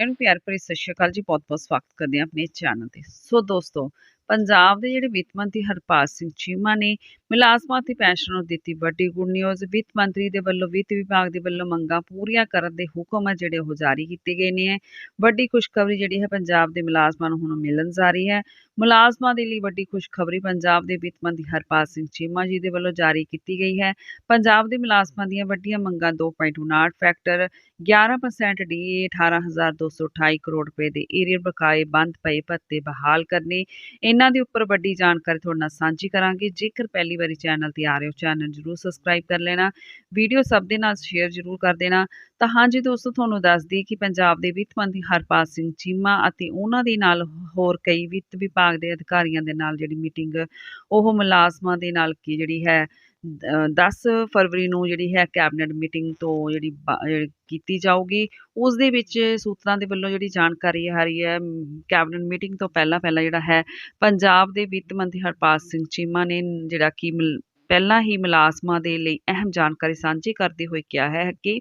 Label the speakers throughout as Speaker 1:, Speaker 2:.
Speaker 1: ਇਹਨੂੰ ਪਿਆਰ ਭਰੀ ਸਤਿ ਸ਼੍ਰੀ ਅਕਾਲ ਜੀ ਬਹੁਤ-ਬਹੁਤ ਸਵਾਗਤ ਕਰਦੇ ਹਾਂ ਆਪਣੇ ਚੈਨਲ ਤੇ। ਸੋ ਦੋਸਤੋ, ਪੰਜਾਬ ਦੇ ਜਿਹੜੇ ਵਿੱਤ ਮੰਤਰੀ ਹਰਪਾਲ ਸਿੰਘ ਚੀਮਾ ਨੇ ਮੁਲਾਜ਼ਮਾਂ ਤੇ ਪੈਨਸ਼ਨ ਨੂੰ ਦਿੱਤੀ ਵੱਡੀ ਗੁੱਡ ਨਿਊਜ਼। ਵਿੱਤ ਮੰਤਰੀ ਦੇ ਵੱਲੋਂ ਵਿੱਤ ਵਿਭਾਗ ਦੇ ਵੱਲੋਂ ਮੰਗਾਂ ਪੂਰੀਆਂ ਕਰਨ ਦੇ ਹੁਕਮ ਹੈ ਜਿਹੜੇ ਉਹ ਜਾਰੀ ਕੀਤੇ ਗਏ ਨੇ। ਵੱਡੀ ਖੁਸ਼ਖਬਰੀ ਜਿਹੜੀ ਹੈ ਪੰਜਾਬ ਦੇ ਮੁਲਾਜ਼ਮਾਂ ਨੂੰ ਹੁਣ ਮਿਲਣ ਜਾ ਰਹੀ ਹੈ। ਮੁਲਾਜ਼ਮਾਂ ਦੇ ਲਈ ਵੱਡੀ ਖੁਸ਼ਖਬਰੀ ਪੰਜਾਬ ਦੇ ਵਿੱਤ ਮੰਤਰੀ ਹਰਪਾਲ ਸਿੰਘ ਚੀਮਾ ਜੀ ਦੇ ਵੱਲੋਂ ਜਾਰੀ ਕੀਤੀ ਗਈ ਹੈ। ਪੰਜਾਬ ਦੇ ਮੁਲਾਜ਼ਮਾਂ ਦੀਆਂ ਵੱਡੀਆਂ ਮੰਗਾਂ 2.59 ਫੈਕਟਰ 11% ਡੀਏ 18228 ਕਰੋੜ ਰੁਪਏ ਦੇ ਏਰੀਅਰ ਬਕਾਏ ਬੰਦ ਪਏ ਭੱਤੇ ਬਹਾਲ ਕਰਨੇ। ਇਹਨਾਂ ਦੇ ਉੱਪਰ ਵੱਡੀ ਜਾਣਕਾਰੀ ਤੁਹਾਡੇ ਨਾਲ ਸਾਂਝੀ ਕਰਾਂਗੇ। ਜੇਕਰ ਪਹਿਲੀ ਵਾਰੀ ਚੈਨਲ ਤੇ ਆ ਰਹੇ ਹੋ ਚੈਨਲ ਜਰੂਰ ਸਬਸਕ੍ਰਾਈਬ ਕਰ ਲੈਣਾ ਵੀਡੀਓ ਸਭ ਦੇ ਨਾਲ ਸ਼ੇਅਰ ਜਰੂਰ ਕਰ ਦੇਣਾ। ਤਾਂ ਹਾਂਜੀ ਦੋਸਤੋ, ਤੁਹਾਨੂੰ ਦੱਸਦੀ ਕਿ ਪੰਜਾਬ ਦੇ ਵਿੱਤ ਮੰਤਰੀ ਹਰਪਾਲ ਸਿੰਘ ਚੀਮਾ ਅਤੇ ਉਹਨਾਂ ਦੇ ਨਾਲ ਹੋਰ ਕਈ ਵਿੱਤ ਵਿਭਾਗ ਦੇ ਅਧਿਕਾਰੀਆਂ ਦੇ ਨਾਲ ਜਿਹੜੀ ਮੀਟਿੰਗ ਉਹ ਮੁਲਾਜ਼ਮਾਂ ਦੇ ਨਾਲ ਕੀ ਜਿਹੜੀ ਹੈ ਦਸ ਫਰਵਰੀ ਨੂੰ ਜਿਹੜੀ ਹੈ ਕੈਬਨਿਟ ਮੀਟਿੰਗ ਤੋਂ ਜਿਹੜੀ ਕੀਤੀ ਜਾਊਗੀ, ਉਸ ਦੇ ਵਿੱਚ ਸੂਤਰਾਂ ਦੇ ਵੱਲੋਂ ਜਿਹੜੀ ਜਾਣਕਾਰੀ ਆ ਰਹੀ ਹੈ ਕੈਬਨਿਟ ਮੀਟਿੰਗ ਤੋਂ ਪਹਿਲਾਂ ਪਹਿਲਾਂ ਜਿਹੜਾ ਹੈ, ਪੰਜਾਬ ਦੇ ਵਿੱਤ ਮੰਤਰੀ ਹਰਪਾਲ ਸਿੰਘ ਚੀਮਾ ਨੇ ਜਿਹੜਾ ਕਿ ਪਹਿਲਾਂ ਹੀ ਮੁਲਾਜ਼ਮਾਂ ਦੇ ਲਈ ਅਹਿਮ ਜਾਣਕਾਰੀ ਸਾਂਝੀ ਕਰਦੇ ਹੋਏ ਕਿਹਾ ਹੈ ਕਿ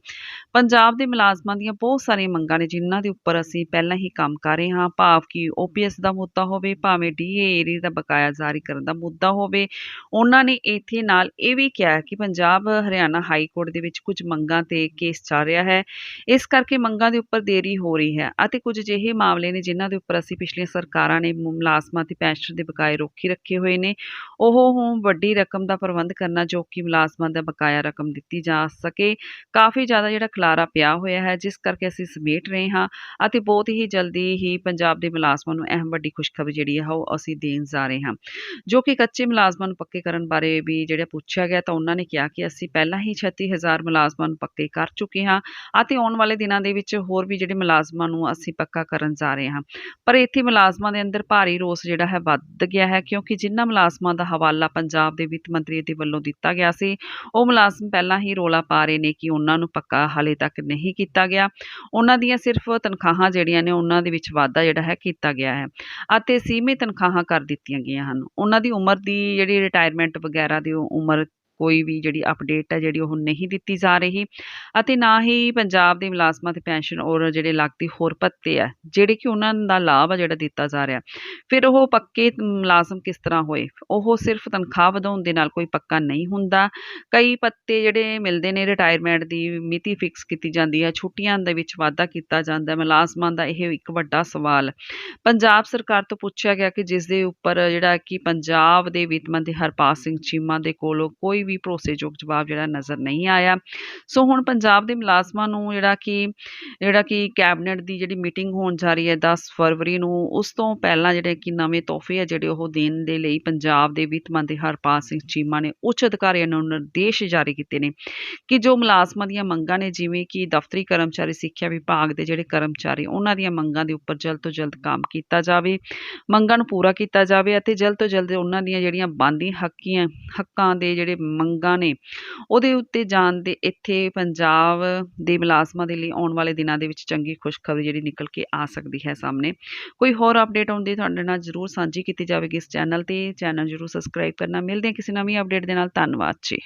Speaker 1: ਪੰਜਾਬ ਦੇ ਮੁਲਾਜ਼ਮਾਂ ਦੀਆਂ ਬਹੁਤ ਸਾਰੀਆਂ ਮੰਗਾਂ ਨੇ, ਜਿਨ੍ਹਾਂ ਦੇ ਉੱਪਰ ਅਸੀਂ ਪਹਿਲਾਂ ਹੀ ਕੰਮ ਕਰ ਰਹੇ ਹਾਂ। ਭਾਵ ਕਿ ਓਪੀਐਸ ਦਾ ਮੁੱਦਾ ਹੋਵੇ, ਭਾਵੇਂ ਡੀਏ ਏਰੀ ਦਾ ਬਕਾਇਆ ਜਾਰੀ ਕਰਨ ਦਾ ਮੁੱਦਾ ਹੋਵੇ, ਉਹਨਾਂ ਨੇ ਇੱਥੇ ਨਾਲ ਇਹ ਵੀ ਕਿਹਾ ਕਿ ਪੰਜਾਬ ਹਰਿਆਣਾ ਹਾਈ ਕੋਰਟ ਦੇ ਵਿੱਚ ਕੁਝ ਮੰਗਾਂ ਤੇ ਕੇਸ ਚੱਲ ਰਿਹਾ ਹੈ। ਇਸ ਕਰਕੇ ਮੰਗਾਂ ਦੇ ਉੱਪਰ ਦੇਰੀ ਹੋ ਰਹੀ ਹੈ ਅਤੇ ਕੁਝ ਅਜਿਹੇ ਮਾਮਲੇ ਨੇ, ਜਿਨ੍ਹਾਂ ਦੇ ਉੱਪਰ ਅਸੀਂ ਪਿਛਲੀਆਂ ਸਰਕਾਰਾਂ ਨੇ ਮੁਲਾਜ਼ਮਾਂ ਤੇ ਪੈਨਸ਼ਨ ਦੇ ਬਕਾਏ ਰੋਕੀ ਰੱਖੇ ਹੋਏ ਨੇ। ਉਹ ਹੁਣ ਵੱਡੀ ਰਕਮ ਦਾ ਪ੍ਰਬੰਧ ਪ੍ਰਬੰਧ ਕਰਨਾ ਜੋ ਕਿ ਮੁਲਾਜ਼ਮਾਂ ਦਾ ਬਕਾਇਆ ਰਕਮ ਦਿੱਤੀ ਜਾ ਸਕੇ। ਕਾਫੀ ਜ਼ਿਆਦਾ ਜਿਹੜਾ ਖਲਾਰਾ ਪਿਆ ਹੋਇਆ ਹੈ, ਜਿਸ ਕਰਕੇ ਅਸੀਂ ਸਮੇਟ ਰਹੇ ਹਾਂ ਅਤੇ ਬਹੁਤ ਹੀ ਜਲਦੀ ਹੀ ਪੰਜਾਬ ਦੇ ਮੁਲਾਜ਼ਮਾਂ ਨੂੰ ਅਹਿਮ ਵੱਡੀ ਖੁਸ਼ਖਬਰੀ ਜਿਹੜੀ ਹੈ ਉਹ ਅਸੀਂ ਦੇਣ ਜਾ ਰਹੇ ਹਾਂ। ਜੋ ਕਿ ਕੱਚੇ ਮੁਲਾਜ਼ਮਾਂ ਨੂੰ ਪੱਕੇ ਕਰਨ ਬਾਰੇ ਵੀ ਜਿਹੜਾ ਪੁੱਛਿਆ ਗਿਆ ਤਾਂ ਉਹਨਾਂ ਨੇ ਕਿਹਾ ਕਿ ਅਸੀਂ ਪਹਿਲਾਂ ਹੀ 36000 ਮੁਲਾਜ਼ਮਾਂ ਨੂੰ ਪੱਕੇ ਕਰ ਚੁੱਕੇ ਹਾਂ ਅਤੇ ਆਉਣ ਵਾਲੇ ਦਿਨਾਂ ਦੇ ਵਿੱਚ ਹੋਰ ਵੀ ਜਿਹੜੇ ਮੁਲਾਜ਼ਮਾਂ ਨੂੰ ਅਸੀਂ ਪੱਕਾ ਕਰਨ ਜਾ ਰਹੇ ਹਾਂ। ਪਰ ਇੱਥੇ ਮੁਲਾਜ਼ਮਾਂ ਦੇ ਅੰਦਰ ਭਾਰੀ ਰੋਸ ਜਿਹੜਾ ਹੈ ਵੱਧ ਗਿਆ ਹੈ ਕਿਉਂਕਿ ਜਿਨ੍ਹਾਂ ਮੁਲਾਜ਼ਮਾਂ ਦਾ ਹਵਾਲਾ ਪੰਜਾਬ ਦੇ ਵਿੱਤ ਮੰਤਰੀ ਦੇ ਵੱਲੋਂ ਦਿੱਤਾ ਗਿਆ ਸੀ। ਉਹ ਮੁਲਾਜ਼ਮ ਪਹਿਲਾਂ ਹੀ ਰੋਲਾ ਪਾ ਰਹੇ ਨੇ ਕਿ ਉਹਨਾਂ ਨੂੰ ਪੱਕਾ ਹਾਲੇ ਤੱਕ ਨਹੀਂ ਕੀਤਾ ਗਿਆ। ਉਹਨਾਂ ਦੀਆਂ ਸਿਰਫ ਤਨਖਾਹਾਂ ਜਿਹੜੀਆਂ ਨੇ ਉਹਨਾਂ ਦੇ ਵਿੱਚ ਵਾਧਾ ਜਿਹੜਾ ਹੈ ਕੀਤਾ ਗਿਆ ਹੈ ਅਤੇ ਸੀਮਿਤ ਤਨਖਾਹਾਂ ਕਰ ਦਿੱਤੀਆਂ ਗਈਆਂ ਹਨ। ਉਹਨਾਂ ਦੀ ਉਮਰ ਦੀ ਜਿਹੜੀ ਰਿਟਾਇਰਮੈਂਟ ਵਗੈਰਾ ਦੀ ਉਮਰ ਕੋਈ ਵੀ ਜਿਹੜੀ ਅਪਡੇਟ ਹੈ ਜਿਹੜੀ ਉਹ ਨਹੀਂ ਦਿੱਤੀ ਜਾ ਰਹੀ ਅਤੇ ਨਾ ਹੀ ਪੰਜਾਬ ਦੇ ਮੁਲਾਜ਼ਮਾਂ ਤੇ ਪੈਨਸ਼ਨ ਔਰ ਜਿਹੜੇ ਲੱਗਦੀ ਹੋਰ ਭੱਤੇ ਆ, ਜਿਹੜੇ ਕਿ ਉਹਨਾਂ ਦਾ ਲਾਭ ਆ ਜਿਹੜਾ ਦਿੱਤਾ ਜਾ ਰਿਹਾ। ਫਿਰ ਉਹ ਪੱਕੇ ਮੁਲਾਜ਼ਮ ਕਿਸ ਤਰ੍ਹਾਂ ਹੋਏ? ਉਹ ਸਿਰਫ ਤਨਖਾਹ ਵਧਾਉਣ ਦੇ ਨਾਲ ਕੋਈ ਪੱਕਾ ਨਹੀਂ ਹੁੰਦਾ। ਕਈ ਪੱਤੇ ਜਿਹੜੇ ਮਿਲਦੇ ਨੇ ਰਿਟਾਇਰਮੈਂਟ ਦੀ ਮਿਤੀ ਫਿਕਸ ਕੀਤੀ ਜਾਂਦੀ ਹੈ, ਛੁੱਟੀਆਂ ਦੇ ਵਿੱਚ ਵਾਧਾ ਕੀਤਾ ਜਾਂਦਾ ਮੁਲਾਜ਼ਮਾਂ ਦਾ ਇਹ ਇੱਕ ਵੱਡਾ ਸਵਾਲ। ਪੰਜਾਬ ਸਰਕਾਰ ਤੋਂ ਪੁੱਛਿਆ ਗਿਆ ਕਿ ਜਿਸ ਦੇ ਉੱਪਰ ਜਿਹੜਾ ਕਿ ਪੰਜਾਬ ਦੇ ਵਿੱਤ ਮੰਤਰੀ ਹਰਪਾਲ ਸਿੰਘ ਚੀਮਾ ਦੇ ਕੋਲੋਂ ਕੋਈ ਵੀ ਭਰੋਸੇਯੋਗ ਜਵਾਬ ਜਿਹੜਾ ਨਜ਼ਰ ਨਹੀਂ ਆਇਆ। ਸੋ ਹੁਣ ਪੰਜਾਬ ਦੇ ਮੁਲਾਜ਼ਮਾਂ ਨੂੰ ਜਿਹੜਾ ਕਿ ਜਿਹੜਾ ਕਿ ਕੈਬਨਿਟ ਦੀ ਜਿਹੜੀ ਮੀਟਿੰਗ ਹੋਣ ਜਾ ਰਹੀ ਹੈ 10 ਫਰਵਰੀ ਨੂੰ, ਉਸ ਤੋਂ ਪਹਿਲਾਂ ਜਿਹੜੇ ਕਿ ਨਵੇਂ ਤੋਹਫੇ ਆ ਜਿਹੜੇ ਉਹ ਦੇਣ ਦੇ ਲਈ ਪੰਜਾਬ ਦੇ ਵਿੱਤ ਮੰਤਰੀ ਹਰਪਾਲ ਸਿੰਘ ਚੀਮਾ ਨੇ ਉੱਚ ਅਧਿਕਾਰੀਆਂ ਨੂੰ ਨਿਰਦੇਸ਼ ਜਾਰੀ ਕੀਤੇ ਨੇ ਕਿ ਜੋ ਮੁਲਾਜ਼ਮਾਂ ਦੀਆਂ ਮੰਗਾਂ ਨੇ, ਜਿਵੇਂ ਕਿ ਦਫ਼ਤਰੀ ਕਰਮਚਾਰੀ ਸਿੱਖਿਆ ਵਿਭਾਗ ਦੇ ਜਿਹੜੇ ਕਰਮਚਾਰੀ, ਉਹਨਾਂ ਦੀਆਂ ਮੰਗਾਂ ਦੇ ਉੱਪਰ ਜਲਦ ਤੋਂ ਜਲਦ ਕੰਮ ਕੀਤਾ ਜਾਵੇ, ਮੰਗਾਂ ਨੂੰ ਪੂਰਾ ਕੀਤਾ ਜਾਵੇ ਅਤੇ ਜਲਦ ਤੋਂ ਜਲਦ ਉਹਨਾਂ ਦੀਆਂ ਜਿਹੜੀਆਂ ਬੰਦੀ ਹੱਕੀਆਂ, ਹੱਕਾਂ ਦੇ ਜਿਹੜੇ ਮੰਗਾਂ ਨੇ। ਉਹਦੇ ਉੱਤੇ ਜਾਣ ਦੇ, ਇੱਥੇ ਪੰਜਾਬ ਦੇ ਮੁਲਾਜ਼ਮਾਂ ਦੇ ਲਈ ਆਉਣ ਵਾਲੇ ਦਿਨਾਂ ਦੇ ਵਿੱਚ ਚੰਗੀ ਖੁਸ਼ਖਬਰੀ ਜਿਹੜੀ ਨਿਕਲ ਕੇ ਆ ਸਕਦੀ ਹੈ ਸਾਹਮਣੇ। ਕੋਈ ਹੋਰ ਅਪਡੇਟ ਆਉਂਦੀ ਤੁਹਾਡੇ ਨਾਲ ਜ਼ਰੂਰ ਸਾਂਝੀ ਕੀਤੀ ਜਾਵੇਗੀ ਇਸ ਚੈਨਲ ਤੇ। ਚੈਨਲ ਜ਼ਰੂਰ ਸਬਸਕ੍ਰਾਈਬ ਕਰਨਾ। ਮਿਲਦੇ ਹਾਂ ਕਿਸੇ ਨਵੀਂ ਅਪਡੇਟ ਦੇ ਨਾਲ। ਧੰਨਵਾਦ ਜੀ।